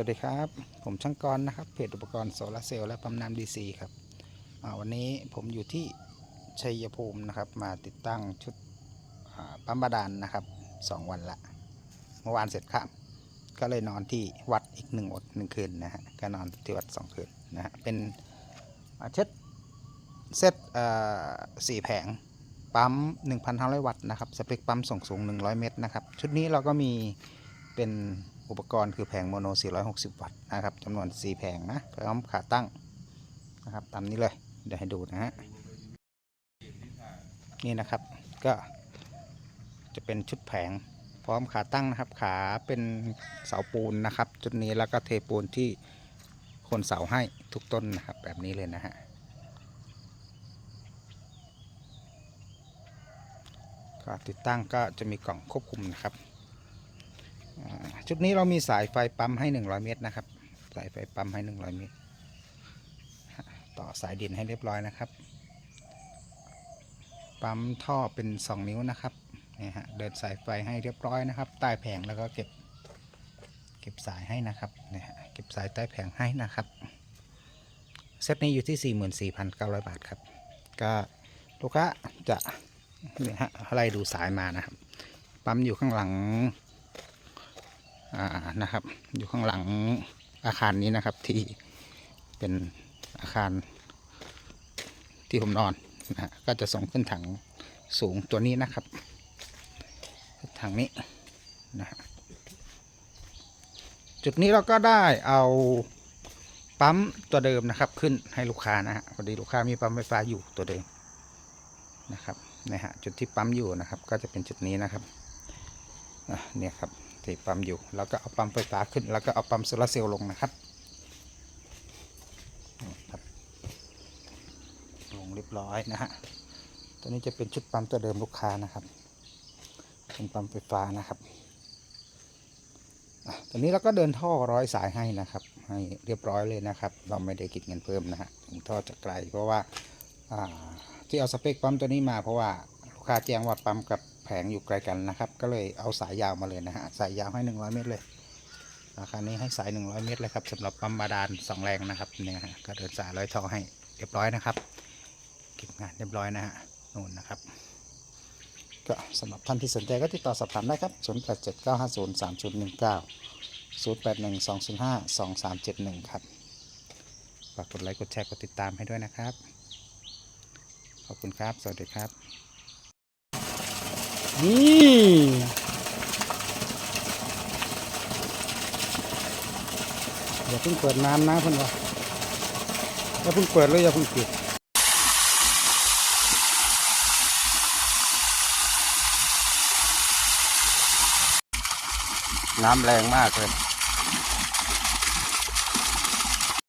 วัสดีครับ ผมช่างกรนะครับเพจอุปกรณ์โซลาเซลล์และปั๊มน้ำดีซีครับวันนี้ผมอยู่ที่ชัยภูมินะครับ มาติดตั้งชุดปั๊มบาดาลนะครับสองวันละ เมื่อวานเสร็จครับ ก็เลยนอนที่วัดอีกหนึ่งอดหนึ่งคืนนะฮะก็นอนที่วัดสองคืนนะฮะเป็นเช็ดเซตอ่าสี่แผงปั๊ม 1,500 วัตต์นะครับสเปคปั๊มส่งสูง 100 เมตรนะครับ ชุดนี้เราก็มีเป็น อุปกรณ์คือแผงโมโน 460 วัตต์นะครับจำนวน 4 แผงนะพร้อมขาตั้งนะครับตามนี้เลยเดี๋ยวให้ดูนะฮะนี่นะครับก็จะเป็นชุดแผงพร้อมขาตั้งนะครับ ขาเป็นเสาปูนนะครับ จุดนี้แล้วก็เทปูนที่คนเสาให้ทุกต้นนะครับ แบบนี้เลยนะฮะก็ติดตั้งก็จะมีกล่องควบคุมนะครับ ชุดนี้เรามีสายไฟปั๊มให้ 100 เมตรนะครับ สายไฟปั๊มให้ 100 เมตร ต่อสายดินให้เรียบร้อยนะครับ ปั๊มท่อเป็น 2 นิ้วนะครับนี่ฮะเดินสายไฟให้เรียบร้อยนะครับ ใต้แผงแล้วก็เก็บ เก็บสายให้นะครับนี่ฮะเก็บสายใต้แผงให้นะครับเซตนี้อยู่ที่ 44,900 บาทครับ ก็ลูกค้าจะเนี่ยฮะไล่ดูสายมานะครับ ปั๊มอยู่ข้างหลัง อ่านะครับ อยู่ข้างหลังอาคารนี้นะครับที่เป็นอาคารที่ผมนอนนะฮะก็จะส่งขึ้นถังสูงตัวนี้นะครับถังนี้นะฮะจุดนี้เราก็ได้เอาปั๊มตัวเดิมนะครับขึ้นให้ลูกค้านะฮะพอดีลูกค้ามีปั๊มไฟฟ้าอยู่ตัวเดิมนะครับนะฮะจุดที่ปั๊มอยู่นะครับ ก็จะเป็นจุดนี้นะครับเนี่ยครับ ที่ปั๊มอยู่แล้วก็เอาปั๊มไฟฟ้าขึ้น แล้วก็เอาปั๊มโซลาเซลล์ลงนะครับครับลงเรียบร้อยนะฮะตัวนี้จะเป็นชุดปั๊มตัวเดิมลูกค้านะครับ เป็นปั๊มไฟฟ้านะครับตอนนี้เราก็เดินท่อร้อยสายให้นะครับ ให้เรียบร้อยเลยนะครับ เราไม่ได้คิดเงินเพิ่มนะฮะถึงท่อจะไกลเพราะว่าที่เอาสเปคปั๊มตัวนี้มาเพราะว่าลูกค้าแจ้งว่าปั๊มกับ แผงอยู่ไกลกันนะครับ ก็เลยเอาสายยาวมาเลยนะฮะสายยาวให้ 100 เมตรเลยราคานี้ให้สาย 100 เมตรเลยครับสำหรับปั๊มบาดาล2แรงนะครับเนี่ยฮะก็เดินสายร้อยท่อให้เรียบร้อยนะครับ เก็บงานเรียบร้อยนะฮะนู่นนะครับ ก็สำหรับท่านที่สนใจก็ติดต่อสอบถามได้ครับ 0 8 7 9 5 0 3 0 1 9 0 8 1 2 0 5 2 3 7 1 ครับฝากกดไลค์กดแชร์กดติดตามให้ด้วยนะครับ ขอบคุณครับ สวัสดีครับ นี่อย่าเพิ่งเปิดน้ำนะเพื่อนวะอย่าเพิ่งเปิดเลยอย่าเพิ่งปิดน้ำแรงมากเลย